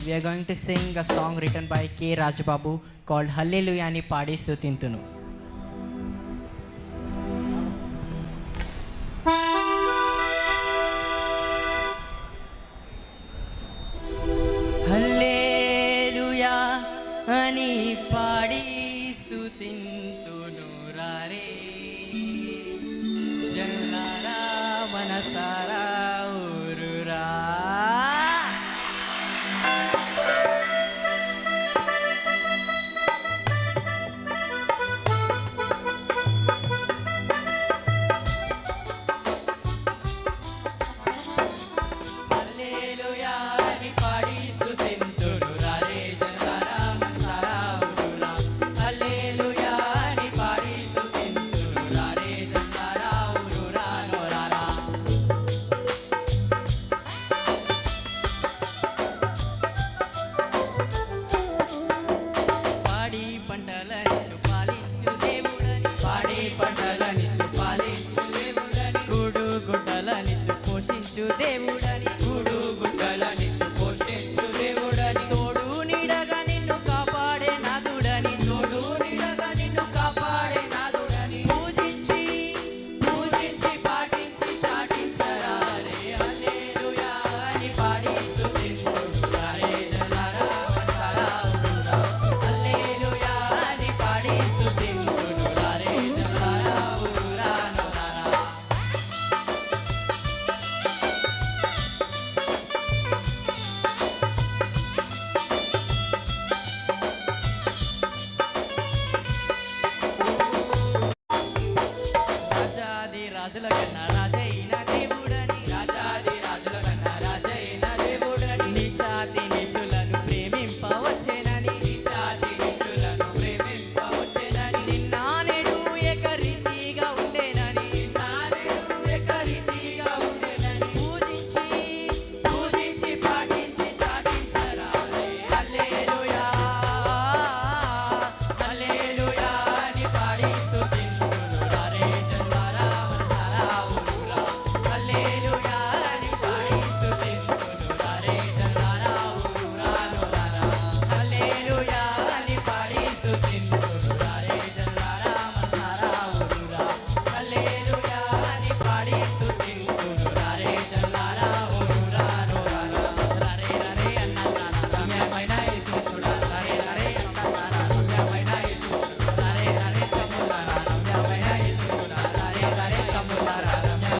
We are going to sing a song written by K. Rajbabu called Hallelujah అని పాడి స్తుతింతును హల్లెలూయా అని పాడి స్తుతింతును రారే Judemura. looking for